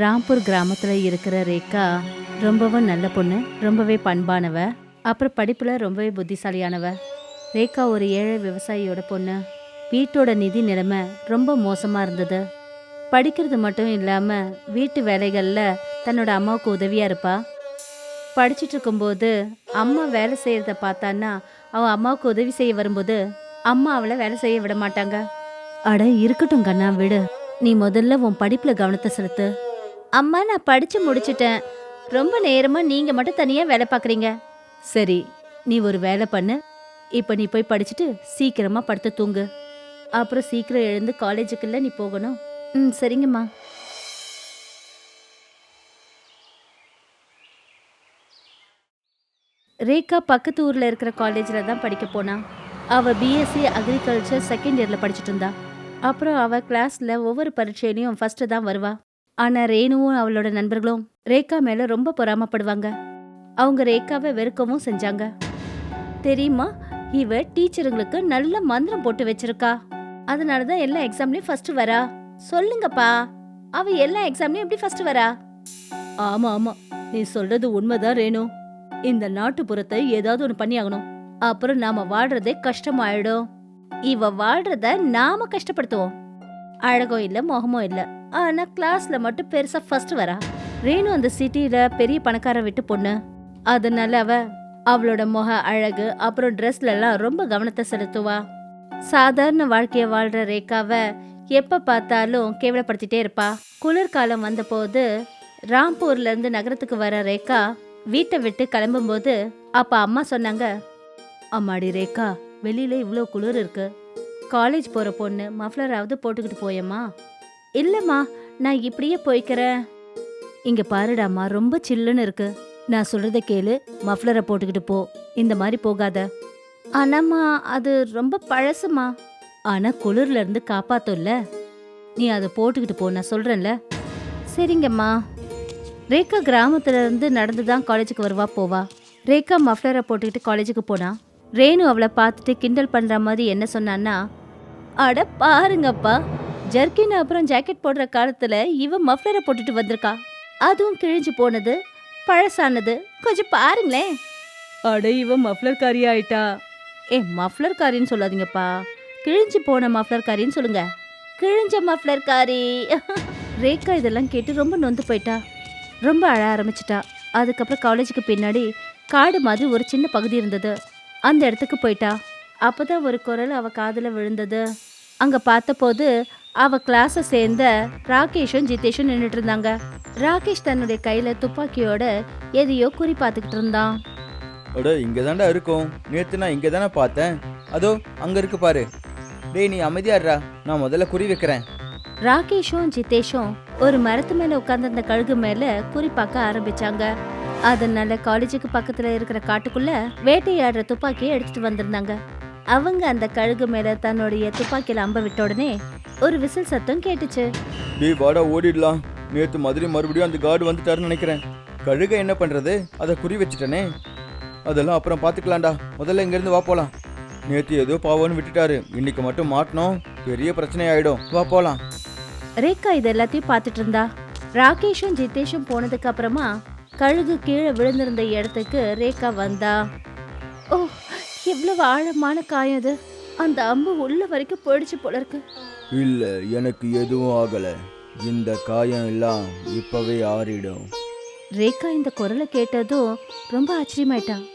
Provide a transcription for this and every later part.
ராம்பூர் கிராமத்தில் இருக்கிற ரேகா ரொம்பவும் நல்ல பொண்ணு ரொம்பவே பண்பானவ அப்புறம் படிப்பில் ரொம்பவே புத்திசாலியானவ. ரேகா ஒரு ஏழை விவசாயியோட பொண்ணு. வீட்டோட நிதி நிலைமை ரொம்ப மோசமாக இருந்தது. படிக்கிறது மட்டும் இல்லாமல் வீட்டு வேலைகளில் தன்னோட அம்மாவுக்கு உதவியாக இருப்பா. படிச்சுட்டு இருக்கும்போது அம்மா வேலை செய்கிறத பார்த்தான்னா அவன் அம்மாவுக்கு உதவி செய்ய வரும்போது அம்மா அவளை வேலை செய்ய விட மாட்டாங்க. அட இருக்கட்டும் கண்ணா விடு. நீ முதல்ல உன் படிப்பில் கவனத்தை செலுத்து. அம்மா நான் படிச்சு முடிச்சிட்டேன். ரொம்ப நேரமா நீங்க மட்டும் தனியா வேலை பாக்குறீங்க சரி நீ ஒரு வேலை பண்ணு. இப்போ நீ போய் படிச்சுட்டு சீக்கிரமா படுத்து தூங்கு. அப்புறம் சீக்கிரம் எழுந்து காலேஜுக்குள்ள நீ போகணும். ம் சரிங்கம்மா. ரேகா பக்கத்து ஊர்ல இருக்கிற காலேஜில் தான் படிக்க போனா. அவ பிஎஸ்சி அக்ரிகல்ச்சர் செகண்ட் இயர்ல படிச்சுட்டு இருந்தா. அப்புறம் அவ கிளாஸ்ல ஒவ்வொரு பரீட்சையிலையும் ஃபர்ஸ்ட் தான் வருவா. ஆனா ரேணுவும் அவளோட நண்பர்களும் ரேகா மேல ரொம்ப பொறாமப்படுவாங்க. அவங்க ரேகாவை வெறுக்கவும் செஞ்சாங்க. தெரியுமா? இவ டீச்சருங்களுக்கு நல்ல மந்திரம் போட்டு வச்சிருக்கா. அதனால தான் எல்லா எக்ஸாம்லயும் ஃபர்ஸ்ட் வரா. சொல்லுங்கப்பா. அவ எல்லா எக்ஸாம்லயும் எப்படி ஃபர்ஸ்ட் வரா? ஆமா ஆமா. நீ சொல்றது உண்மைதான் ரேணு. இந்த நாட்டுப்புறத்தை ஏதாவது ஒன்று பண்ணி ஆகணும். அப்புறம் நாம வாழ்றதே கஷ்டமாயிடும். இவ வாழ்றத நாம கஷ்டப்படுத்துவோம். அழகோ இல்ல முகமோ இல்லை. ஆனால் கிளாஸில் மட்டும் பெருசாக ஃபர்ஸ்ட் வரா. ரேணு அந்த சிட்டியில் பெரிய பணக்கார விட்டு பொண்ணு. அதனால அவ அவளோட முக அழகு அப்புறம் ட்ரெஸ்லலாம் ரொம்ப கவனத்தை செலுத்துவா. சாதாரண வாழ்க்கையை வாழ்கிற ரேகாவை எப்போ பார்த்தாலும் கேவலப்படுத்திட்டே இருப்பா. குளிர்காலம் வந்தபோது ராம்பூர்லேருந்து நகரத்துக்கு வர ரேகா வீட்டை விட்டு கிளம்பும்போது அப்போ அம்மா சொன்னாங்க அம்மாடி ரேகா வெளியில இவ்வளோ குளிர் இருக்கு. காலேஜ் போகிற பொண்ணு மஃப்ளராவது போட்டுக்கிட்டு போயம்மா. இல்லம்மா நான் இப்படியே போய்க்கிறேன். இங்க பாருடாமா ரொம்ப சில்லுன்னு இருக்கு. நான் சொல்றத கேளு மஃப்ளரை போட்டுக்கிட்டு போ. இந்த மாதிரி போகாத. ஆனாம்மா அது ரொம்ப பழசுமா ஆனா குளிர்ல இருந்து காப்பாத்தும்ல. நீ அதை போட்டுக்கிட்டு போ நான் சொல்றேன்ல. சரிங்கம்மா. ரேகா கிராமத்துல இருந்து நடந்து தான் காலேஜுக்கு வருவா போவா. ரேகா மஃப்ளரை போட்டுக்கிட்டு காலேஜுக்கு போனா ரேணு அவளை பார்த்துட்டு கிண்டல் பண்ற மாதிரி என்ன சொன்னான்னா அட பாருங்கப்பா ஜர்க்கின் அப்புறம் ஜாக்கெட் போடுற காலத்துல இவ மஃப்ளரை போட்டுட்டு வந்திருக்கா. அதுவும் கிழிஞ்சு போனது பழசானது. கொஞ்சம் பாருங்களேன். அட இவ மஃப்ளர் காரி ஆயிட்டா. ஏ மஃப்ளர் காரின்னு சொல்லாதீங்கப்பா. கிழிஞ்சு போன மஃப்ளர் காரின்னு சொல்லுங்க. கிழிஞ்ச மஃப்ளர் காரி ரேகா இதெல்லாம் கேட்டு ரொம்ப நொந்து போயிட்டா. ரொம்ப அழ ஆரம்பிச்சிட்டா. அதுக்கப்புறம் காலேஜுக்கு பின்னாடி காடு மாதிரி ஒரு சின்ன பகுதி இருந்தது. அந்த இடத்துக்கு போயிட்டா. அப்பதான் ஒரு குரல் அவ காதுல விழுந்தது. அங்க பார்த்தபோது அவ கிளாஸை சேர்ந்த ராகேஷும் ஜிதேஷும் நின்றுட்டு இருந்தாங்க ராகேஷ் தன்னுடைய கையில துப்பாக்கியோட எதையோ குறி பார்த்துக்கிட்டு இருந்தான். அட இங்கே தாண்டா இருக்கும். நேற்று நான் இங்கே தானே பார்த்தேன். அதோ அங்கே இருக்கு பாரு. டேய் நீ அமைதியாடுறா. நான் முதல்ல குறி வைக்கிறேன். ராகேஷும் ஜிதேஷும் ஒரு மரத்து மேல உட்கார்ந்திருந்த கழுகு மேல குறி பார்க்க ஆரம்பிச்சாங்க. அதனால காலேஜுக்கு பக்கத்துல இருக்கிற காட்டுக்குள்ள வேட்டையாடுற துப்பாக்கியை எடுத்துட்டு வந்திருந்தாங்க. அவங்க அந்த கழுகு மேல தன்னுடைய துப்பாக்கியில அம்ப விட்ட உடனே ஒரு விசில் சத்தம் கேட்டுச்சு. டேய் வாடா ஓடிடலாம். நேற்று மதுரை மறுபடியும் அந்த கார்டு வந்துட்டாருன்னு நினைக்கிறேன். கழுகை என்ன பண்ணுறது அதை குறி வச்சுட்டனே. அதெல்லாம் அப்புறம் பார்த்துக்கலாம்டா முதல்ல இங்கேருந்து வா போகலாம் நேற்று ஏதோ பாவம்னு விட்டுட்டாரு. இன்னைக்கு மட்டும் மாட்டினோம் பெரிய பிரச்சனை ஆயிடும். வா போகலாம் ரேகா இது எல்லாத்தையும் பார்த்துட்டு இருந்தா. ராகேஷும் ஜிதேஷும் போனதுக்கு அப்புறமா கழுகு கீழே விழுந்திருந்த இடத்துக்கு ரேகா வந்தா. ஓ எவ்வளவு ஆழமான காயம் இது. அந்த அம்பு உள்ள வரைக்கும் போயிடுச்சு போல இருக்கு. இல்லை எனக்கு எதுவும் ஆகலை. இந்த காயம் எல்லாம் இப்போவே ஆறிடும். ரேகா இந்த குரலை கேட்டதும் ரொம்ப ஆச்சரியமாயிட்டா.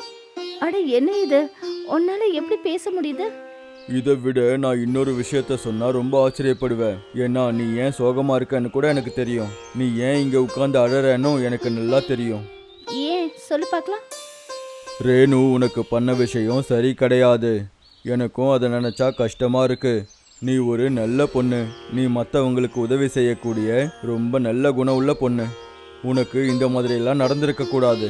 அட என்ன இது? உன்னால எப்படி பேச முடியுது? இதை விட நான் இன்னொரு விஷயத்த சொன்னா ரொம்ப ஆச்சரியப்படுவேன். ஏன்னா நீ ஏன் சோகமா இருக்கன்னு கூட எனக்கு தெரியும். நீ ஏன் இங்க உட்கார்ந்து அழறன்னு எனக்கு நல்லா தெரியும். ஏன்? சொல்லு பார்க்கலாம். ரேணு உனக்கு பண்ண விஷயம் சரி கிடையாது. எனக்கும் அதை நினைச்சா கஷ்டமா இருக்கு. நீ ஒரு நல்ல பொண்ணு. நீ மற்றவங்களுக்கு உதவி செய்யக்கூடிய ரொம்ப நல்ல குணம் உள்ள பொண்ணு. உனக்கு இந்த மாதிரியெல்லாம் நடந்திருக்க கூடாது.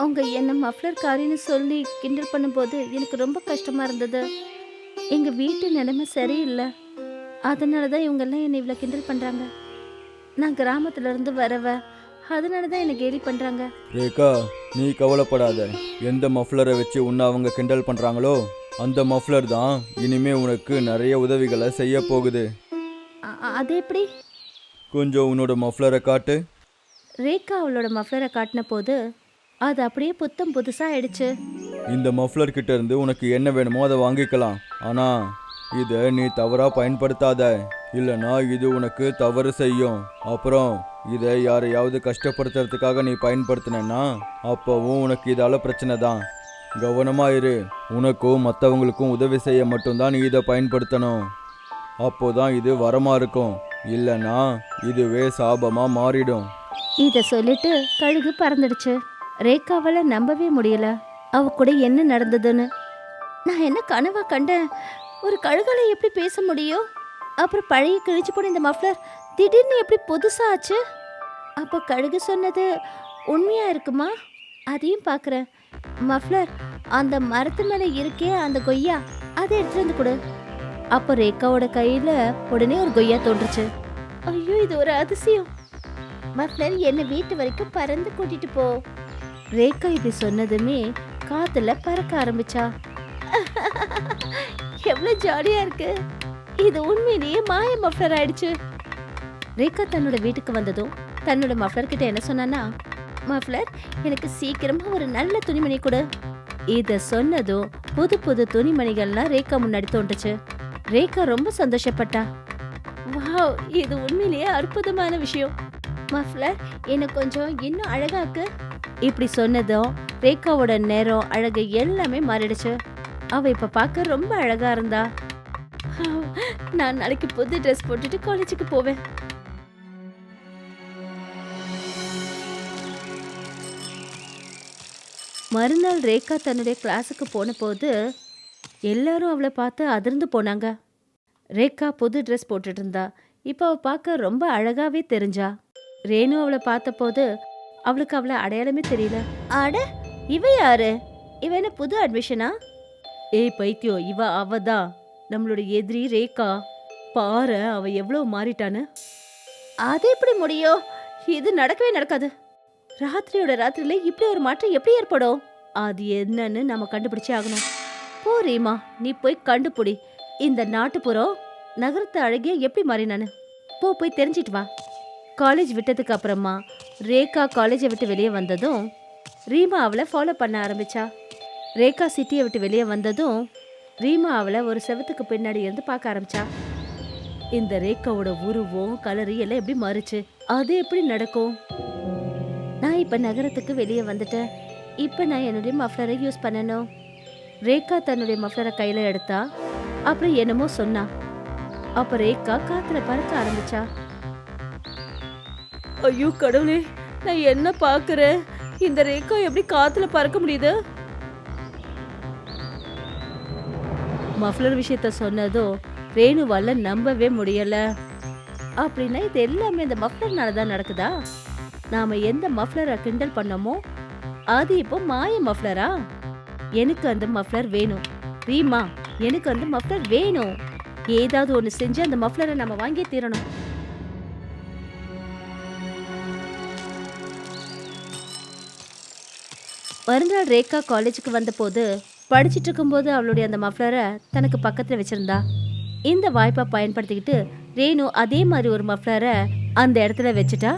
அவங்க என்ன மஃப்ளர் காரின்னு சொல்லி கிண்டல் பண்ணும்போது எனக்கு ரொம்ப கஷ்டமா இருந்தது. எங்க வீட்டு நிலைமை சரியில்லை. அதனால தான் இவங்கெல்லாம் என்னை இவ்வளோ கிண்டல் பண்றாங்க. நான் கிராமத்துல இருந்து வரவ அதனால தான் என்னை கேலி பண்றாங்க. ரேகா நீ கவலைப்படாத. எந்த மஃப்ளரை வச்சு உன்னை அவங்க கிண்டல் பண்ணுறாங்களோ அந்த மஃப்ளர் தான் இனிமே உனக்கு நிறைய உதவிகளை செய்ய போகுது. அது எப்படி? கொஞ்சம் உன்னோட மஃப்ளரை காட்டு. ரேகா அவளோட மஃப்ளரை காட்டின போது அது அப்படியே புத்தம் புதுசா ஆயிடுச்சு. இந்த மஃப்ளர் கிட்ட இருந்து உனக்கு என்ன வேணுமோ அதை வாங்கிக்கலாம். ஆனா இதை நீ தவறா பயன்படுத்தாத. இல்லனா இது உனக்கு தவறு செய்யும். அப்புறம் இதை யாரையாவது கஷ்டப்படுத்துறதுக்காக நீ பயன்படுத்தினா அப்பவும் உனக்கு இதால பிரச்சனை தான். கவனமா இரு. உனக்கும் மற்றவங்களுக்கும் உதவி செய்ய மட்டும்தான் நீ இதை பயன்படுத்தணும். அப்போதான் இது வரமா இருக்கும். இல்லைன்னா இதுவே சாபமா மாறிடும். இத சொல்லிட்டு கழுகு பறந்துடுச்சு. ரேகாவால நம்பவே முடியல. அவ கூட என்ன நடந்ததுன்னு. நான் என்ன கனவா கண்டேன்? ஒரு கழுகால எப்படி பேச முடியும்? அப்புறம் பழைய கிழிச்சு போன இந்த மஃப்ளர் திடீர்னு எப்படி புதுசா ஆச்சு? அப்போ கழுகு சொன்னது உண்மையா இருக்குமா? அதையும் பார்க்குறேன் மஃப்ளர் அந்த மரத்து மேலே இருக்கே அந்த கொய்யா அதை எடுத்துட்டு வந்து கொடு. அப்போ ரேகாவோட கையில உடனே ஒரு கொய்யா தோன்றுச்சு. ஐயோ இது ஒரு அதிசயம். மஃப்ளர் என்னை வீட்டு வரைக்கும் பறந்து கூட்டிட்டு போ. ரேகா இது சொன்னதுமே காத்துல பறக்க ஆரம்பிச்சா. எவ்வளவு ஜாலியா இருக்கு. இது உண்மையிலேயே மாய மஃப்ளர் ஆயிடுச்சு. ரேகா தன்னோட வீட்டுக்கு வந்ததும் தன்னோட மஃப்ளர் கிட்ட என்ன சொன்னானா மஃப்ளர் எனக்கு சீக்கிரமா ஒரு நல்ல துணிமணி கொடு. இத சொன்னதும் புது புது துணிமணிகள்லாம் ரேகா முன்னாடி தோன்றுச்சு. ரேகா ரொம்ப சந்தோஷப்பட்டா. வாவ் இது உண்மையிலேயே அற்புதமான விஷயம். மஃப்ளர் என்னை கொஞ்சம் இன்னும் அழகாக்கு. இப்படி சொன்னதும் ரேகாவோட நேரம் அழகு எல்லாமே மாறிடுச்சு. அவ இப்ப பார்க்க ரொம்ப அழகா இருந்தா. நான் நாளைக்கு புது ட்ரெஸ் போட்டுட்டு காலேஜுக்கு போவேன். மறுநாள் ரேகா தன்னுடைய கிளாஸுக்கு போன போது எல்லாரும் அவளை பார்த்து அதிர்ந்து போனாங்க. ரேகா புது ட்ரெஸ் போட்டுட்டு இருந்தா இப்போ அவ பார்க்க ரொம்ப அழகாவே தெரிஞ்சா. ரேணு அவளை பார்த்தபோது அவளுக்கு அவளை அடையாளமே தெரியல. அட இவ யாரு? இவ என்ன புது அட்மிஷனா ஏய் பைத்தியம் இவ அவ தான் நம்மளோட எதிரி ரேகா. பாரு அவ எவ்வளவு மாறிட்டான்னு. அது எப்படி முடியும்? இது நடக்கவே நடக்காது. ராத்திரியோட ராத்திரியில இப்படி ஒரு மாற்றம் எப்படி ஏற்படும்? அது என்னன்னு நம்ம கண்டுபிடிச்சே ஆகணும். போ ரீமா. நீ போய் கண்டுபிடி. இந்த நாட்டுப்புறம் நகரத்து அழகிய எப்படி மாறினானு போ போய் தெரிஞ்சிட்டு வா. காலேஜ் விட்டதுக்கு அப்புறமா ரேகா காலேஜை விட்டு வெளியே வந்ததும் ரீமா அவளை ஃபாலோ பண்ண ஆரம்பிச்சா. ரேகா சிட்டியை விட்டு வெளியே வந்ததும் ரீமா அவளை ஒரு செவத்துக்கு பின்னாடி இருந்து பார்க்க ஆரம்பிச்சா. இந்த ரேகாவோட உருவம் கலரி எல்லாம் எப்படி மாறுச்சு? அது எப்படி நடக்கும்? நான் இப்ப நகரத்துக்கு வெளியே வந்துட்டேன். இப்ப நான் என்னுடைய மஃப்ளரை யூஸ் பண்ணணும். ரேகா தன்னுடைய மஃப்ளரை கையில எடுத்தா அப்புறம் என்னமோ சொன்னா. அப்ப ரேகா காத்துல பறக்க ஆரம்பிச்சா. ஐயோ கடவுளே நான் என்ன பாக்குறேன்? இந்த ரேகா எப்படி காத்துல பறக்க முடியுது? மஃப்ளர் விஷயத்த சொன்னதும் ரேணுவால நம்பவே முடியல. அப்படின்னா இது எல்லாமே இந்த மஃப்ளர்னால தான் நடக்குதா? நாம எந்த மஃப்ளரை கிண்டல் பண்ணோமோ அது இப்போ மாய மஃப்ளரா எனக்கு அந்த மஃப்ளர் வேணும். ரீமா எனக்கு அந்த மஃப்ளர் வேணும். ஏதாவது ஒன்று செஞ்சு அந்த மஃப்ளரை நம்ம வாங்கி தீரணும். மறுநாள் ரேகா காலேஜுக்கு வந்தபோது படிச்சிட்டு இருக்கும்போது அவளுடைய அந்த மஃப்ளரை தனக்கு பக்கத்துல வச்சிருந்தா. இந்த வாய்ப்பை பயன்படுத்திக்கிட்டு ரேணு அதே மாதிரி ஒரு மஃப்ளரை அந்த இடத்துல வச்சுட்டா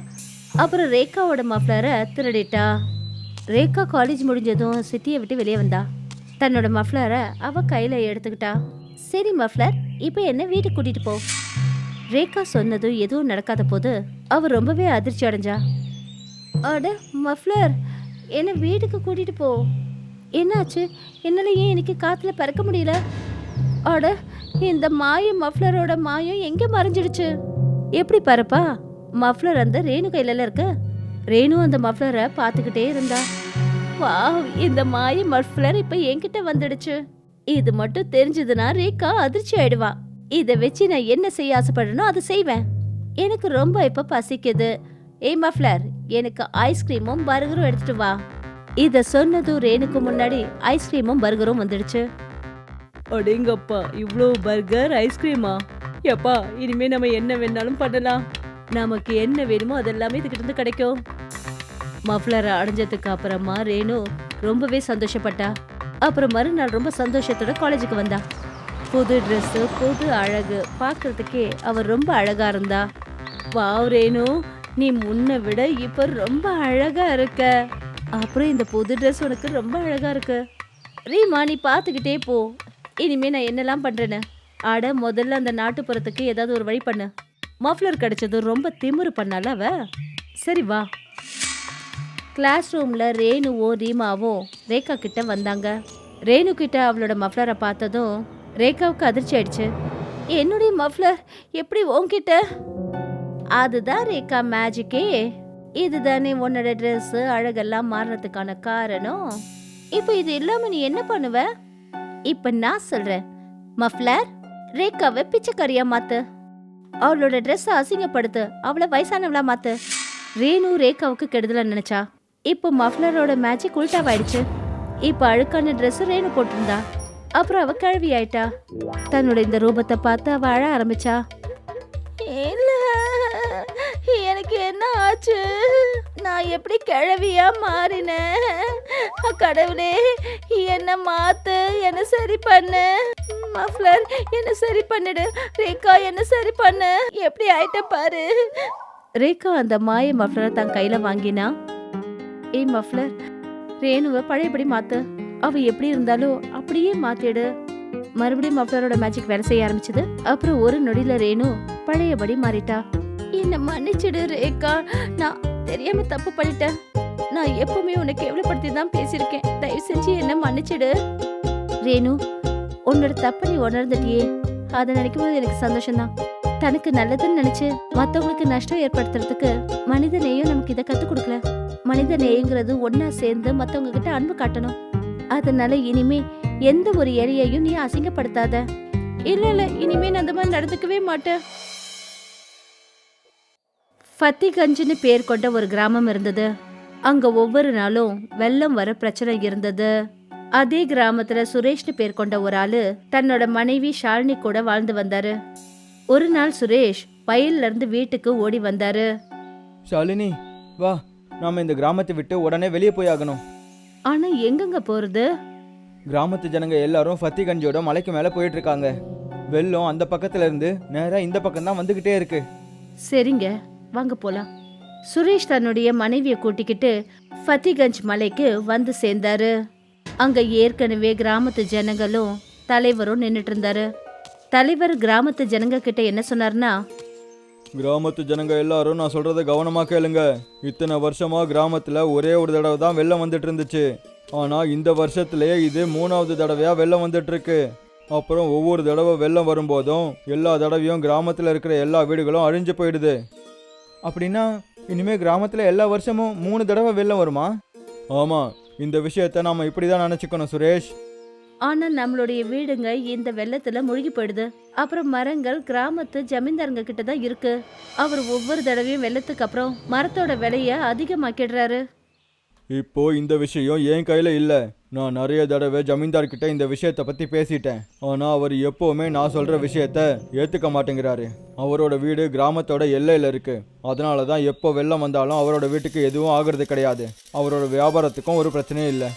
அப்புறம் ரேகாவோட மஃப்ளரை திருடிட்டா. ரேகா காலேஜ் முடிஞ்சதும் சிட்டியை விட்டு வெளியே வந்தா. தன்னோட மஃப்ளரை அவ கையில எடுத்துக்கிட்டா. சரி மஃப்ளர் இப்போ என்ன வீட்டுக்கு கூட்டிட்டு போ. ரேகா சொன்னதும் எதுவும் நடக்காத போது அவ ரொம்பவே அதிர்ச்சி அடைஞ்சா. அட மஃப்ளர் என்னை வீட்டுக்கு கூட்டிட்டு போ. என்னாச்சு? என்னால ஏன் எனக்கு காத்துல பறக்க முடியல? அட இந்த மாய மஃப்ளரோட மாயம் எங்க மறைஞ்சிடுச்சு? எப்படி பறப்பா மஃப்ளர் அந்த ரேணு கையில இருக்கு? ரேணு அந்த மஃப்ளரை பார்த்துக்கிட்டே இருந்தா. வா இந்த மாய மஃப்ளர் இப்ப என்கிட்ட வந்துடுச்சு. இது மட்டும் தெரிஞ்சதுன்னா ரேகா அதிர்ச்சி ஆயிடுவா. இதை வச்சு நான் என்ன செய்ய ஆசைப்படுறேனோ அதை செய்வேன். எனக்கு ரொம்ப இப்ப பசிக்குது. ஏய் மஃப்ளர் எனக்கு ஐஸ்கிரீமும் பர்கரும் எடுத்துட்டு வா. இத சொன்னதும் ரேணுக்கு முன்னாடி ஐஸ்கிரீமும் பர்கரும் வந்துடுச்சு. அடேங்கப்பா இவ்வளோ பர்கர் ஐஸ்கிரீமா எப்பா இனிமே நம்ம என்ன வேணாலும் பண்ணலாம். நமக்கு என்ன வேணுமோ அதெல்லாமே இதுகிட்ட இருந்து கிடைக்கும். மஃப்ளரை அடைஞ்சதுக்கு அப்புறமா ரேணு ரொம்பவே சந்தோஷப்பட்டா. அப்புறம் மறுநாள் ரொம்ப சந்தோஷத்தோட காலேஜுக்கு வந்தா. புது ட்ரெஸ்ஸு புது அழகு பார்க்கறதுக்கே அவர் ரொம்ப அழகா இருந்தா. வாவ் ரேணு நீ முன்ன விட இப்ப ரொம்ப அழகா இருக்க. அப்புறம் இந்த புது ட்ரெஸ் உனக்கு ரொம்ப அழகா இருக்கு. ரீமா நீ பார்த்துக்கிட்டே போ. இனிமே நான் என்னெல்லாம் பண்றேன்னு? அட முதல்ல அந்த நாட்டுப்புறத்துக்கு ஏதாவது ஒரு வழி பண்ணு. மஃப்ளர் கிடைச்சது ரொம்ப திமிரு பண்ணால அவ? சரி வா. கிளாஸ் ரூம்ல ரேணுவும் ரீமாவும் ரேகா கிட்ட வந்தாங்க. ரேணு கிட்ட அவளோட மஃப்ளரை பார்த்ததும் ரேகாவுக்கு அதிர்ச்சி ஆயிடுச்சு. என்னுடைய மஃப்ளர் எப்படி உன்கிட்ட? அதுதான் ரேகா மேஜிக்கே இதுதானே உன்னோட ட்ரெஸ்ஸு அழகெல்லாம் மாறுறதுக்கான காரணம். இப்போ இது இல்லாம நீ என்ன பண்ணுவ? இப்ப நான் சொல்றேன். மஃப்ளர் ரேகாவை பிச்சைக்காரியா மாத்து. அவளோட ட்ரெஸ்ஸை அசிங்கப்படுத்து. அவளை வயசானவளா மாத்து. ரேணு ரேகாவுக்கு கெடுதல நினைச்சா. இப்போ மஃப்ளரோட மேஜிக் உல்டாவாயிடுச்சு. இப்போ அழுக்கான ட்ரெஸ் ரேணு போட்டிருந்தா. அப்புறம் அவ கழுவி ஆயிட்டா. தன்னோட இந்த ரூபத்தை பார்த்து அவ அழ ஆரம்பிச்சா. இல்ல எனக்கு என்ன ஆச்சு? நான் எப்படி கிழவியா மாறினேன்? கடவுளே என்ன மாத்து என்ன சரி பண்ணு. மஃப்ளர் என்ன சரி பண்ணிடு? ரேகா என்ன சரி பண்ணு? எப்படி ஆயிட்ட பாரு. ரேகா அந்த மாய மஃப்ளரை தன் கையில வாங்கினா? ஏய் மஃப்ளர் ரேணுவை பழையபடி மாத்து. அவ எப்படி இருந்தாலோ அப்படியே மாத்திடு. மறுபடியும் மஃப்ளரோட மேஜிக் வேலை செய்ய ஆரம்பிச்சது. அப்புறம் ஒரு நொடியில ரேணு பழையபடி மாறிட்டா. என்ன மன்னிச்சிடு ரேகா. நான் தெரியாம தப்பு பண்ணிட்டேன். நான் எப்பவுமே உனக்கு எவ்வளவு படுத்தி தான் பேசியிருக்கேன். தயவு செஞ்சு என்ன மன்னிச்சிடு. ரேணு உன்னோட தப்ப நீ உணர்ந்துட்டியே. அதை நினைக்கும் போது எனக்கு சந்தோஷம்தான். தனக்கு நல்லதுன்னு நினைச்சு மற்றவங்களுக்கு நஷ்டம் ஏற்படுத்துறதுக்கு மனித நேயம் நமக்கு இதை கத்துக் கொடுக்கல. மனித நேயங்கிறது ஒன்னா சேர்ந்து மத்தவங்க கிட்ட அன்பு காட்டணும். அதனால இனிமே எந்த ஒரு ஏரியையும் நீ அசிங்கப்படுத்தாத. இல்ல இல்ல இனிமே நான் அந்த மாதிரி நடந்துக்கவே மாட்டேன். ஃபத்திகஞ்சுன்னு பேர் கொண்ட ஒரு கிராமம் இருந்தது. அங்க ஒவ்வொரு நாளும் வெள்ளம் வர பிரச்சனை இருந்தது. அதே கிராமத்துல சுரேஷ்னு பேர் கொண்ட ஒரு ஆளு தன்னோட மனைவி ஷாலினி கூட வாழ்ந்து வந்தாரு. ஒரு நாள் சுரேஷ் வயல்ல இருந்து வீட்டுக்கு ஓடி வந்தாரு. ஷாலினி வா. நாம இந்த கிராமத்தை விட்டு உடனே வெளியே போய் ஆகணும். ஆனா எங்கங்க போறது? கிராமத்து ஜனங்க எல்லாரும் ஃபத்திகஞ்சோட மலைக்கு மேலே போயிட்டு இருக்காங்க வெள்ளம் அந்த பக்கத்துல இருந்து நேரா இந்த பக்கம் தான் வந்துகிட்டே இருக்கு. சரிங்க வாங்க போலாம். சுரேஷ் தன்னுடைய மனைவியை கூட்டிக்கிட்டு ஃபத்திகஞ்ச் மலைக்கு வந்து சேர்ந்தாரு. அங்க ஏற்கனவே கிராமத்து ஜனங்களும் தலைவரும் நின்னுட்டு இருந்தாரு தலைவர் கிராமத்து ஜனங்க கிட்ட என்ன சொன்னார்னா கிராமத்து ஜனங்க எல்லாரும் நான் சொல்றத கவனமா கேளுங்க. இத்தனை வருஷமா கிராமத்துல ஒரே ஒரு தடவை தான் வெள்ளம் வந்துட்டு இருந்துச்சு. ஆனா இந்த வருஷத்துலயே இது மூணாவது தடவையா வெள்ளம் வந்துட்டு இருக்கு. அப்புறம் ஒவ்வொரு தடவை வெள்ளம் வரும்போதும் எல்லா தடவையும் கிராமத்துல இருக்கிற எல்லா வீடுகளும் அழிஞ்சு போயிடுது. அப்படின்னா இனிமே கிராமத்துல எல்லா வருஷமும் மூணு தடவை வெள்ளம் வருமா? ஆமா இந்த விஷயத்த நாம இப்படிதான் நினைச்சுக்கணும் சுரேஷ். ஆனா நம்மளுடைய வீடுங்க இந்த வெள்ளத்துல முழுகி போயிடுது. அப்புறம் மரங்கள் கிராமத்து ஜமீன்தாருங்க கிட்ட தான் இருக்கு. அவர் ஒவ்வொரு தடவையும் வெள்ளத்துக்கு அப்புறம் மரத்தோட விலைய அதிகமாக்கிடுறாரு. இப்போ இந்த விஷயம் என் கையில இல்ல. நான் நிறைய தடவை ஜமீன்தார்கிட்ட இந்த விஷயத்தை பற்றி பேசிட்டேன். ஆனால் அவர் எப்போவுமே நான் சொல்கிற விஷயத்த ஏற்றுக்க மாட்டேங்கிறாரு. அவரோட வீடு கிராமத்தோட எல்லையில் இருக்குது அதனால தான் எப்போ வெள்ளம் வந்தாலும் அவரோட வீட்டுக்கு எதுவும் ஆகுறது கிடையாது. அவரோட வியாபாரத்துக்கும் ஒரு பிரச்சனையும் இல்லை.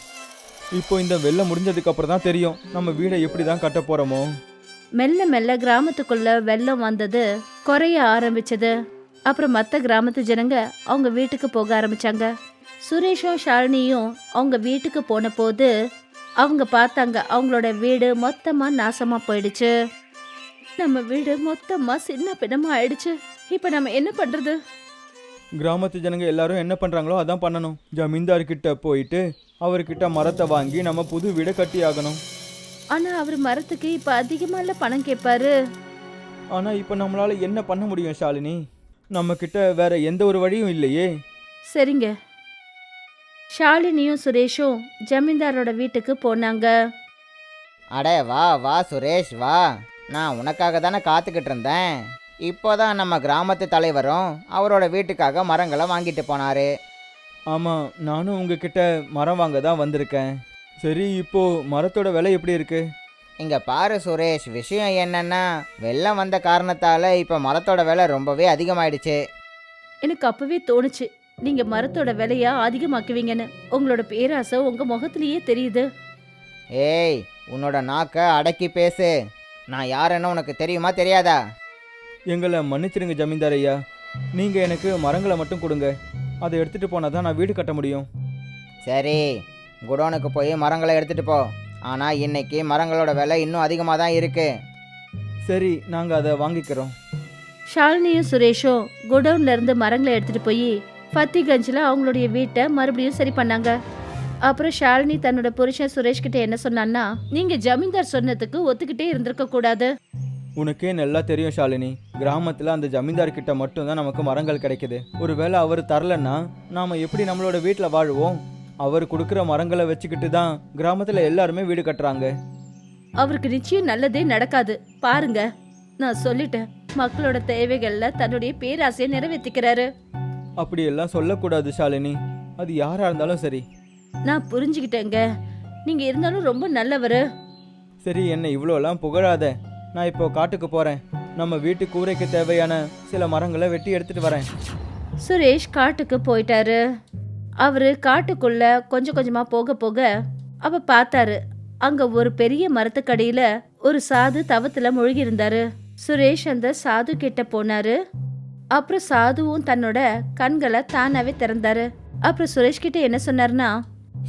இப்போ இந்த வெள்ளம் முடிஞ்சதுக்கு அப்புறம் தான் தெரியும் நம்ம வீடை எப்படி தான் கட்ட போகிறோமோ மெல்ல மெல்ல கிராமத்துக்குள்ள வெள்ளம் வந்தது குறைய ஆரம்பிச்சது. அப்புறம் மற்ற கிராமத்து ஜனங்க அவங்க வீட்டுக்கு போக ஆரம்பிச்சாங்க. சுரேஷும் ஷாலினியும் அவங்க வீட்டுக்கு போன போது அவங்க பார்த்தாங்க அவங்களோட வீடு மொத்தமா நாசமா போயிடுச்சு. நம்ம வீடு மொத்தமா சின்ன பின்னமா ஆயிடுச்சு. இப்ப நம்ம என்ன பண்றது? கிராமத்து ஜனங்க எல்லாரும் என்ன பண்றாங்களோ அதான் பண்ணணும். ஜமீன்தார் கிட்ட போயிட்டு அவர்கிட்ட மரத்தை வாங்கி நம்ம புது வீடை கட்டி ஆகணும் ஆனா அவர் மரத்துக்கு இப்ப அதிகமா பணம் கேட்பாரு. ஆனா இப்போ நம்மளால என்ன பண்ண முடியும் ஷாலினி? நம்ம கிட்ட வேற எந்த ஒரு வழியும் இல்லையே. சரிங்க. ஷாலினியும் சுரேஷும் ஜமீன்தாரோட வீட்டுக்கு போனாங்க. அடே வா வா சுரேஷ் வா. நான் உனக்காக தானே காத்துக்கிட்டு இருந்தேன். இப்போதான் நம்ம கிராமத்து தலைவரும் அவரோட வீட்டுக்காக மரங்களை வாங்கிட்டு போனாரு. ஆமா நானும் உங்ககிட்ட மரம் வாங்க தான் வந்திருக்கேன். சரி இப்போ மரத்தோட விலை எப்படி இருக்கு? இங்க பாரு சுரேஷ் விஷயம் என்னன்னா வெள்ளம் வந்த காரணத்தால இப்போ மரத்தோட விலை ரொம்பவே அதிகமாயிடுச்சு. எனக்கு அப்பவே தோணுச்சு. நீங்க மரத்தோட விலைய அதிகமாக்குவீங்கன்னு. உங்களோட பேராசை உங்க முகத்திலேயே தெரியுது. ஏய் உன்னோட நாக்கை அடக்கி பேசு. நான் யாருன்னு உனக்கு தெரியுமா தெரியாதா? எங்களை மன்னிச்சிடுங்க ஜமீன்தார் ஐயா. நீங்கள் எனக்கு மரங்களை மட்டும் கொடுங்க. அதை எடுத்துகிட்டு போனால் தான் நான் வீடு கட்ட முடியும். சரி குடோனுக்கு போய் மரங்களை எடுத்துட்டு போ. ஆனால் இன்னைக்கு மரங்களோட விலை இன்னும் அதிகமாக தான் இருக்கு. சரி நாங்கள் அதை வாங்கிக்கிறோம். ஷாலினியும் சுரேஷும் குடவுன்ல இருந்து மரங்களை எடுத்துட்டு போய் ஃபத்திகஞ்சில் அவங்களுடைய வீட்டை மறுபடியும் சரி பண்ணாங்க. அப்புறம் ஷாலினி தன்னோட புருஷன் சுரேஷ் கிட்ட என்ன சொன்னான்னா நீங்க ஜமீன்தார் சொன்னதுக்கு ஒத்துக்கிட்டே இருந்திருக்க கூடாது. உனக்கே நல்லா தெரியும் ஷாலினி. கிராமத்தில் அந்த ஜமீன்தார் கிட்ட மட்டும்தான் நமக்கு மரங்கள் கிடைக்குது. ஒருவேளை அவர் தரலன்னா நாம் எப்படி நம்மளோட வீட்டில் வாழ்வோம்? அவர் கொடுக்குற மரங்களை வச்சுக்கிட்டு தான் கிராமத்தில் எல்லாருமே வீடு கட்டுறாங்க. அவருக்கு நிச்சயம் நல்லதே நடக்காது. பாருங்க. நான் சொல்லிட்டேன். மக்களோட தேவைகள்ல தன்னுடைய பேராசையை நிறைவேற்றிக்கிறாரு அப்படியெல்லாம் சொல்லக்கூடாது ஷாலினி. அது யாராக இருந்தாலும் சரி. நான் புரிஞ்சுக்கிட்டேங்க. நீங்க இருந்தாலும் ரொம்ப நல்லவரு. சரி என்னை இவ்வளோலாம் புகழாத. நான் இப்போ காட்டுக்கு போகிறேன் நம்ம வீட்டு கூரைக்கு தேவையான சில மரங்களை வெட்டி எடுத்துகிட்டு வரேன். சுரேஷ் காட்டுக்கு போயிட்டாரு. அவரு காட்டுக்குள்ள கொஞ்சம் கொஞ்சமா போக போக அவ பார்த்தாரு. அங்க ஒரு பெரிய மரத்துக்கடியில ஒரு சாது தவத்துல மூழ்கி இருந்தாரு சுரேஷ் அந்த சாது கிட்ட போனாரு. அப்புறம் சாதுவும் தன்னோட கண்களை தானாவே திறந்தாரு. அப்புறம் சுரேஷ் கிட்ட என்ன சொன்னாருன்னா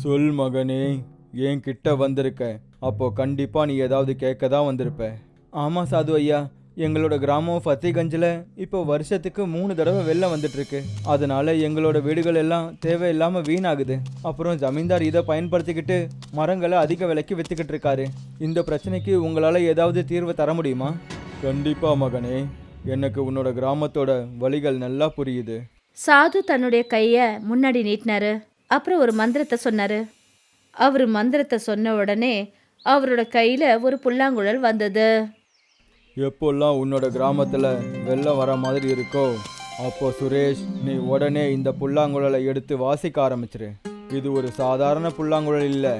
சொல் மகனே என் கிட்ட வந்திருக்க. அப்போ கண்டிப்பாக நீ ஏதாவது கேட்க தான் வந்திருப்ப. ஆமாம் சாது ஐயா எங்களோட கிராமம் ஃபத்திகஞ்சில் இப்போ வருஷத்துக்கு மூணு தடவை வெள்ளம் வந்துட்டு இருக்கு அதனால எங்களோட வீடுகள் எல்லாம் தேவையில்லாமல் வீணாகுது. அப்புறம் ஜமீன்தார் இதை பயன்படுத்திக்கிட்டு மரங்களை அதிக விலைக்கு வித்துக்கிட்டு இருக்காரு. இந்த பிரச்சனைக்கு உங்களால் ஏதாவது தீர்வு தர முடியுமா? கண்டிப்பாக மகனே. எனக்கு உன்னோட கிராமத்தோட வழிகள் நல்லா புரியுது. சாது தன்னுடைய கைய முன்னாடி நீட்டினாரு. அப்புறம் ஒரு மந்திரத்தை சொன்னாரு. அவர் மந்திரத்தை சொன்ன உடனே அவரோட கையில ஒரு புல்லாங்குழல் வந்தது. எப்போல்லாம் உன்னோட கிராமத்தில் வெள்ளம் வர மாதிரி இருக்கோ அப்போ சுரேஷ் நீ உடனே இந்த புல்லாங்குழலை எடுத்து வாசிக்க ஆரம்பிச்சிரு. இது ஒரு சாதாரண புல்லாங்குழல் இல்லை.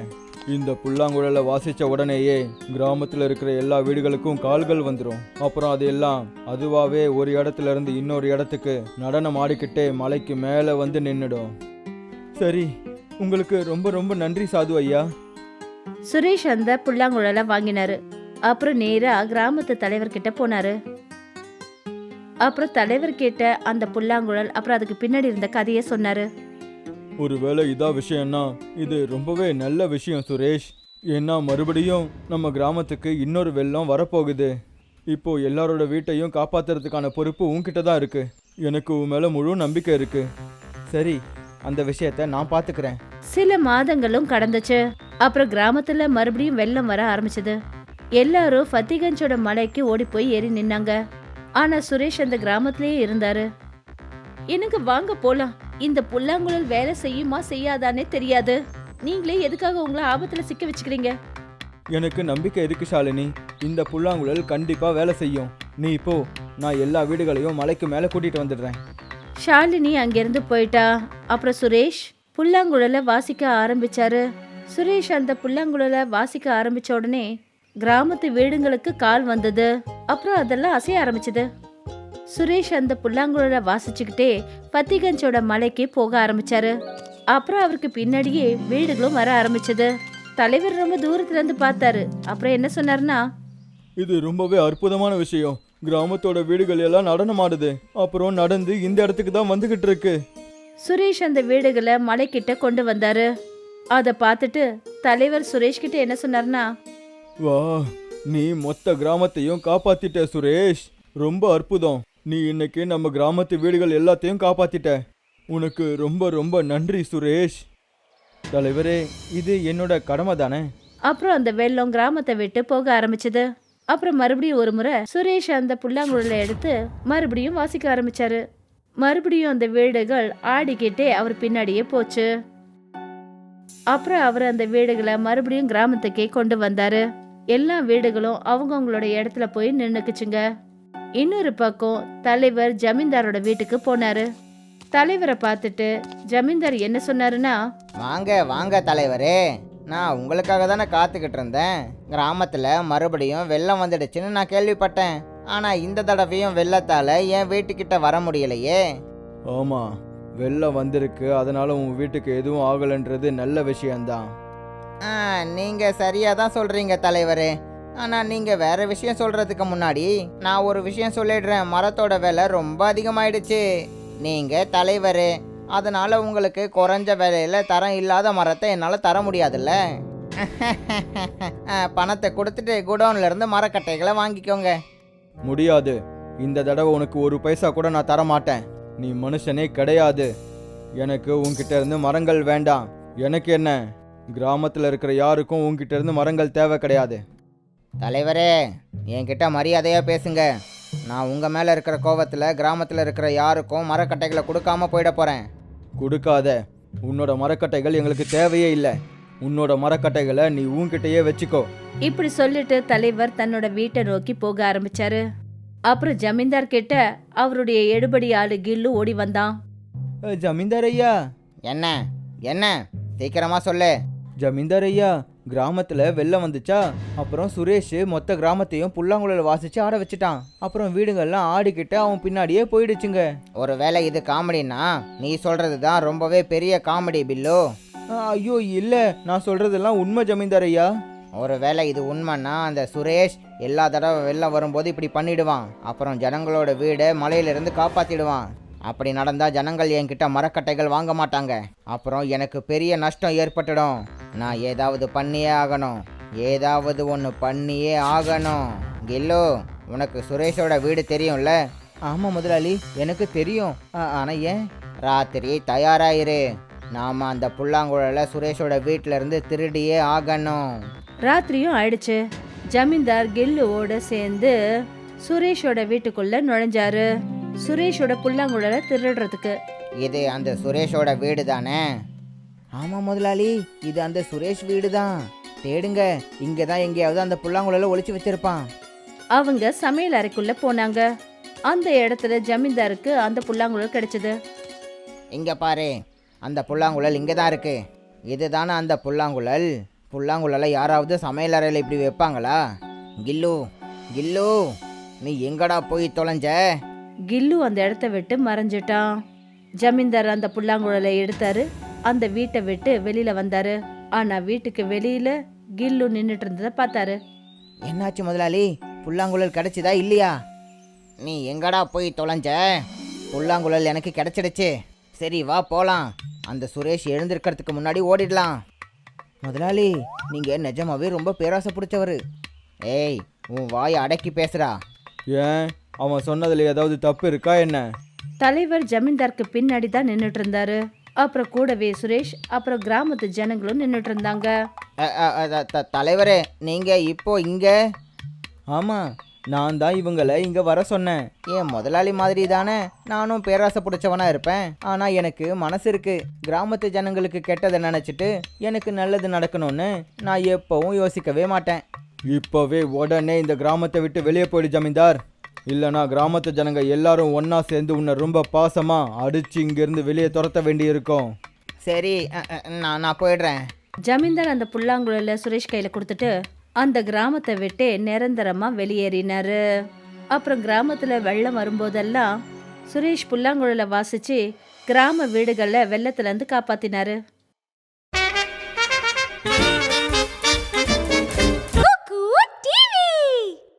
இந்த புல்லாங்குழலை வாசித்த உடனேயே கிராமத்தில் இருக்கிற எல்லா வீடுகளுக்கும் கால்கள் வந்துடும் அப்புறம் அது எல்லாம் அதுவாகவே ஒரு இடத்துல இருந்து இன்னொரு இடத்துக்கு நடனம் ஆடிக்கிட்டே மலைக்கு மேலே வந்து நின்றுடும் சரி உங்களுக்கு ரொம்ப ரொம்ப நன்றி சாது ஐயா. சுரேஷ் அந்த புல்லாங்குழலை வாங்கினாரு. அப்புறம் நேரா கிராமத்து தலைவர்கிட்ட போனாரு. அப்புறம் தலைவர்கிட்ட அந்த புல்லாங்குழல் அப்புறம் அதுக்கு பின்னாடி இருந்த கதையை சொன்னாரு. ஒருவேளை இதான் விஷயம்னா இது ரொம்பவே நல்ல விஷயம் சுரேஷ். ஏன்னா மறுபடியும் நம்ம கிராமத்துக்கு இன்னொரு வெள்ளம் வரப்போகுது. இப்போ எல்லாரோட வீட்டையும் காப்பாத்துறதுக்கான பொறுப்பு உன்கிட்ட தான் இருக்கு. எனக்கு உன் மேல முழு நம்பிக்கை இருக்கு. சரி அந்த விஷயத்த நான் பாத்துக்கிறேன். சில மாதங்களும் கடந்துச்சு. அப்புறம் கிராமத்துல மறுபடியும் வெள்ளம் வர ஆரம்பிச்சது. எல்லாரும் ஃபத்திகஞ்சோட மலைக்கு ஓடி போய் ஏறி நின்னாங்க. ஆனா சுரேஷ் அந்த கிராமத்திலேயே இருந்தாரு. எனக்கு வாங்க போலாம். இந்த புல்லாங்குழல் வேலை செய்யுமா செய்யாதானே தெரியாது. நீங்களே எதுக்காக உங்களை ஆபத்துல சிக்க வச்சுக்கிறீங்க? எனக்கு நம்பிக்கை இருக்கு ஷாலினி. இந்த புல்லாங்குழல் கண்டிப்பா வேலை செய்யும். நீ இப்போ நான் எல்லா வீடுகளையும் மலைக்கு மேலே கூட்டிட்டு வந்துடுறேன். ஷாலினி அங்கிருந்து போயிட்டா. அப்புறம் சுரேஷ் புல்லாங்குழலை வாசிக்க ஆரம்பிச்சாரு. சுரேஷ் அந்த புல்லாங்குழலை வாசிக்க ஆரம்பிச்ச உடனே கிராமத்து வீடுங்களுக்கு கால் வந்தது. அப்புறம் அதெல்லாம் அசைய ஆரம்பிச்சது. சுரேஷ் அந்த புல்லாங்குழலை வாசிச்சுக்கிட்டே பத்திகஞ்சோட மலைக்கு போக ஆரம்பிச்சாரு. அப்புறம் அவருக்கு பின்னாடியே வீடுகளும் வர ஆரம்பிச்சது. தலைவர் ரொம்ப தூரத்துல இருந்து பார்த்தாரு. அப்புறம் என்ன சொன்னாருன்னா இது ரொம்பவே அற்புதமான விஷயம். கிராமத்தோட வீடுகள் எல்லாம் நடனமாடுது. அப்புறம் நடந்து இந்த இடத்துக்கு தான் வந்துகிட்டு இருக்கு. சுரேஷ் அந்த வீடுகளை மலைக்கிட்ட கொண்டு வந்தாரு. அதை பார்த்துட்டு தலைவர் சுரேஷ் கிட்ட என்ன சொன்னார்னா வா நீ மொத்த கிராமத்தையும் காப்பாத்திட்ட சுரேஷ். ரொம்ப அற்புதம். நீ இன்னைக்கு நம்ம கிராமத்து வீடுகள் எல்லாத்தையும் காப்பாத்திட்ட. உனக்கு ரொம்ப ரொம்ப நன்றி சுரேஷ். தலைவரே இது என்னோட கடமை தானே? அப்புறம் அந்த வெள்ளம் கிராமத்தை விட்டு போக ஆரம்பிச்சது. அப்புறம் மறுபடியும் ஒரு முறை சுரேஷ் அந்த புல்லாங்குழலை எடுத்து மறுபடியும் வாசிக்க ஆரம்பிச்சாரு. மறுபடியும் அந்த வீடுகள் ஆடிக்கிட்டே அவர் பின்னாடியே போச்சு. அப்புறம் அவர் அந்த வீடுகளை மறுபடியும் கிராமத்துக்கே கொண்டு வந்தாரு. எல்லா வீடுகளும் அவங்கவுங்களோட இடத்துல போய் நின்னுக்குச்சுங்க. இன்னொரு பக்கம் தலைவர் ஜமீன்தாரோட வீட்டுக்கு போனாரு. தலைவரை பார்த்துட்டு ஜமீன்தார் என்ன சொன்னாருன்னா வாங்க வாங்க தலைவரே. நான் உங்களுக்காக தானே காத்துக்கிட்டு இருந்தேன். கிராமத்தில் மறுபடியும் வெள்ளம் வந்துடுச்சுன்னு நான் கேள்விப்பட்டேன். ஆனால் இந்த தடவையும் வெள்ளத்தால் என் வீட்டுக்கிட்ட வர முடியலையே. ஆமா வெள்ளம் வந்திருக்கு. அதனால உன் வீட்டுக்கு எதுவும் ஆகலைன்றது நல்ல விஷயம்தான். ஆ நீங்கள் சரியாக தான் சொல்கிறீங்க தலைவரே. ஆனால் நீங்கள் வேறு விஷயம் சொல்கிறதுக்கு முன்னாடி நான் ஒரு விஷயம் சொல்லிடுறேன். மரத்தோட விலை ரொம்ப அதிகமாயிடுச்சு. நீங்கள் தலைவர் அதனால் உங்களுக்கு குறைஞ்ச விலையில் தரம் இல்லாத மரத்தை என்னால் தர முடியாதுல்ல? பணத்தை கொடுத்துட்டு குடோன்ல இருந்து மரக்கட்டைகளை வாங்கிக்கோங்க. முடியாது. இந்த தடவை உனக்கு ஒரு பைசா கூட நான் தர மாட்டேன் நீ மனுஷனே கிடையாது. எனக்கு உன்கிட்ட இருந்து மரங்கள் வேண்டாம். எனக்கு என்ன? கிராமத்தில் இருக்கிற யாருக்கும் உன்கிட்ட இருந்து மரங்கள் தேவை கிடையாது. தலைவரே என்கிட்ட மரியாதையாக பேசுங்க. நான் உங்கள் மேலே இருக்கிற கோவத்தில் கிராமத்தில் இருக்கிற யாருக்கும் மரக்கட்டைகளை கொடுக்காம போயிட போகிறேன் கொடுக்காத. உன்னோட மரக்கட்டைகள் எங்களுக்கு தேவையே இல்லை. உன்னோட மரக்கட்டைகளை நீ உன்கிட்டயே வச்சுக்கோ. இப்படி சொல்லிட்டு தலைவர் தன்னோட வீட்டை நோக்கி போக ஆரம்பிச்சாரு. அப்புறம் ஜமீன்தார் கிட்ட அவருடைய எடுபடி ஆளு கில்லு ஓடி வந்தான். ஜமீன்தார் ஐயா. என்ன? என்ன? சீக்கிரமாக சொல்லு. ஜமீன்தார் ஐயா கிராமத்தில் வெள்ளம் வந்துச்சா? அப்புறம் சுரேஷ் மொத்த கிராமத்தையும் புல்லாங்குழல் வாசிச்சு ஆட வச்சுட்டான். அப்புறம் வீடுங்கள்லாம் ஆடிக்கிட்டு அவன் பின்னாடியே போயிடுச்சுங்க. ஒருவேளை இது காமெடினா நீ சொல்கிறது தான் ரொம்பவே பெரிய காமெடி பில்லு. ஐயோ இல்லை. நான் சொல்றதெல்லாம் உண்மை ஜமீன்தார் ஐயா. ஒருவேளை இது உண்மைன்னா அந்த சுரேஷ் எல்லா தடவை வெள்ளம் வரும்போது இப்படி பண்ணிடுவான். அப்புறம் ஜனங்களோட வீடை மலையிலிருந்து காப்பாத்திடுவான். அப்படி நடந்தா ஜனங்கள் என்கிட்ட மரக்கட்டைகள் வாங்க மாட்டாங்க. அப்புறம் எனக்கு பெரிய நஷ்டம் ஏற்பட்டுடும். நான் ஏதாவது பண்ணியே ஆகணும். ஏதாவது ஒன்று பண்ணியே ஆகணும். கில்லு உனக்கு சுரேஷோட வீடு தெரியும்ல? ஆமாம் முதலாளி எனக்கு தெரியும். ஆனால் ஏன்? ராத்திரி தயாராயிரு. நாம அந்த புல்லாங்குழலை சுரேஷோட வீட்டில இருந்து திருடியே ஆகணும். ராத்திரியும் ஆயிடுச்சு. ஜமீன்தார் கில்லுவோட சேர்ந்து சுரேஷோட வீட்டுக்குள்ள நுழைஞ்சாரு. சுரேஷோட புல்லாங்குழலை திருடுறதுக்கு. இது அந்த சுரேஷோட வீடு தானே? ஆமாம் முதலாளி இது அந்த சுரேஷ் வீடு தான் தேடுங்க இங்கே தான் எங்கேயாவது அந்த புல்லாங்குழலை ஒளிச்சு வச்சிருப்பான். அவங்க சமையல் அறைக்குள்ள போனாங்க. அந்த இடத்துல ஜமீன்தாருக்கு அந்த புல்லாங்குழல் கிடைச்சது. இங்கே பாரு அந்த புல்லாங்குழல் இங்கே தான் இருக்கு. இதுதானே அந்த புல்லாங்குழல்? புல்லாங்குழலை யாராவது சமையல் அறையில் இப்படி வைப்பாங்களா? கில்லு கில்லு நீ எங்கடா போய் தொலைஞ்ச? கில்லு அந்த இடத்த விட்டு மறைஞ்சிட்டான். ஜமீன்தார் அந்த புல்லாங்குழலை எடுத்தாரு. அந்த வீட்டை விட்டு வெளியில வந்தாரு. ஆனா வீட்டுக்கு வெளியில கில்லு நின்னுட்டு இருந்ததை பார்த்தாரு. என்னாச்சு முதலாளி? புல்லாங்குழல் கிடைச்சதா இல்லையா? நீ எங்கடா போய் தொலைஞ்ச? புல்லாங்குழல் எனக்கு கிடைச்சிடுச்சு. சரி வா போலாம். அந்த சுரேஷ் எழுந்திருக்கிறதுக்கு முன்னாடி ஓடிடலாம். முதலாளி நீங்க நிஜமாவே ரொம்ப பேராசை பிடிச்சவர். ஏய் உன் வாயை அடக்கி பேசுறா ஏன்? அவன் சொன்னதுல ஏதாவது தப்பு இருக்கா என்ன? தலைவர் ஜமீன்தாருக்கு பின்னாடி தான் நின்னுட்டு இருந்தாரு அப்புறம் கூடவே சுரேஷ் அப்புறம் கிராமத்து ஜனங்களும் நின்னுட்டு இருந்தாங்க தலைவரே நீங்க இப்போ இங்க? ஆமாம் நான் தான் இவங்களை இங்கே வர சொன்னேன். ஏன் முதலாளி மாதிரி தானே? நானும் பேராசை பிடிச்சவனா இருப்பேன். ஆனா எனக்கு மனசு இருக்கு. கிராமத்து ஜனங்களுக்கு கெட்டதை நினைச்சிட்டு எனக்கு நல்லது நடக்கணும்னு நான் எப்பவும் யோசிக்கவே மாட்டேன். இப்போவே உடனே இந்த கிராமத்தை விட்டு வெளியே போயிடு ஜமீன்தார். இல்லைனா கிராமத்து ஜனங்க எல்லாரும் ஒன்றா சேர்ந்து உன்னை ரொம்ப பாசமாக அடிச்சு இங்கேருந்து வெளியே துரத்த வேண்டியிருக்கும். சரி அ, அ, நான் நான் போயிடுறேன். ஜமீன்தார் அந்த புல்லாங்குழல சுரேஷ் கையில கொடுத்துட்டு அந்த கிராமத்தை விட்டு நிரந்தரமா வெளியேறினாரு. அப்புறம் கிராமத்துல வெள்ளம் வரும்போதெல்லாம் சுரேஷ் புல்லாங்குழல வாசிச்சு கிராம வீடுகளை வெள்ளத்துல இருந்து காப்பாத்தினாரு.